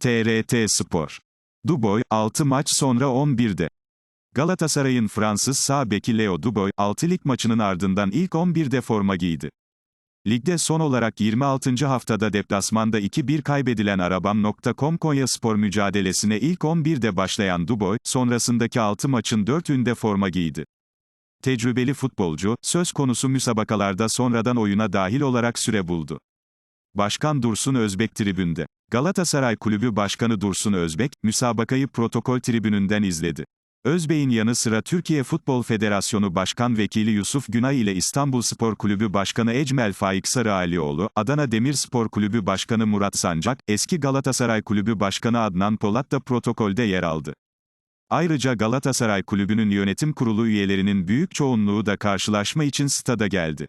TRT Spor. Duboy, 6 maç sonra 11'de. Galatasaray'ın Fransız sağ beki Leo Duboy, 6 lig maçının ardından ilk 11'de forma giydi. Ligde son olarak 26. haftada deplasmanda 2-1 kaybedilen Arabam.com Konya Spor mücadelesine ilk 11'de başlayan Duboy, sonrasındaki 6 maçın 4'ünde forma giydi. Tecrübeli futbolcu, söz konusu müsabakalarda sonradan oyuna dahil olarak süre buldu. Başkan Dursun Özbek tribünde. Galatasaray Kulübü Başkanı Dursun Özbek, müsabakayı protokol tribününden izledi. Özbey'in yanı sıra Türkiye Futbol Federasyonu Başkan Vekili Yusuf Günay ile İstanbul Spor Kulübü Başkanı Ecmel Faik Sarıalioğlu, Adana Demirspor Kulübü Başkanı Murat Sancak, eski Galatasaray Kulübü Başkanı Adnan Polat da protokolde yer aldı. Ayrıca Galatasaray Kulübü'nün yönetim kurulu üyelerinin büyük çoğunluğu da karşılaşma için stada geldi.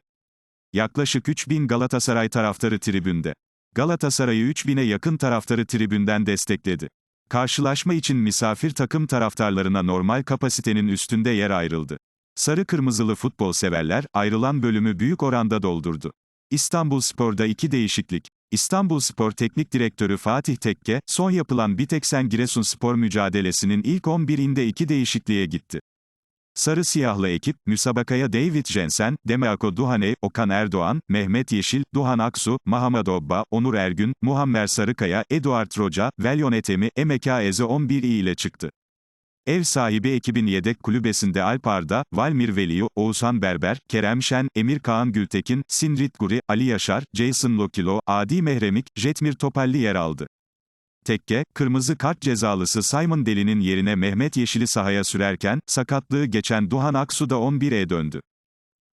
Yaklaşık 3000 Galatasaray taraftarı tribünde. Galatasaray'ı 3000'e yakın taraftarı tribünden destekledi. Karşılaşma için misafir takım taraftarlarına normal kapasitenin üstünde yer ayrıldı. Sarı kırmızılı futbol severler, ayrılan bölümü büyük oranda doldurdu. İstanbul Spor'da iki değişiklik. İstanbul Spor Teknik Direktörü Fatih Tekke, son yapılan Biteksen Giresunspor mücadelesinin ilk 11'inde iki değişikliğe gitti. Sarı siyahlı ekip, müsabakaya David Jensen, Demeako Duhane, Okan Erdoğan, Mehmet Yeşil, Duhan Aksu, Mahamad Obba, Onur Ergün, Muhammer Sarıkaya, Eduard Roca, Velyon Etemi, Emeka Eze 11 ile çıktı. Ev sahibi ekibin yedek kulübesinde Alp Arda, Valmir Veliyu, Oğuzhan Berber, Kerem Şen, Emir Kaan Gültekin, Sindrit Guri, Ali Yaşar, Jason Lokilo, Adi Mehremik, Jetmir Topalli yer aldı. Tekke, kırmızı kart cezalısı Simon Deli'nin yerine Mehmet Yeşil'i sahaya sürerken, sakatlığı geçen Duhan Aksu da 11'e döndü.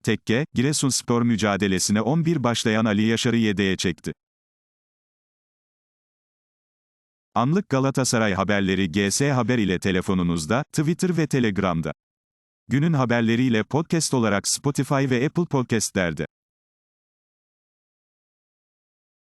Tekke, Giresunspor mücadelesine 11 başlayan Ali Yaşar'ı yedeğe çekti. Anlık Galatasaray haberleri GS Haber ile telefonunuzda, Twitter ve Telegram'da. Günün haberleriyle podcast olarak Spotify ve Apple Podcast'lerde.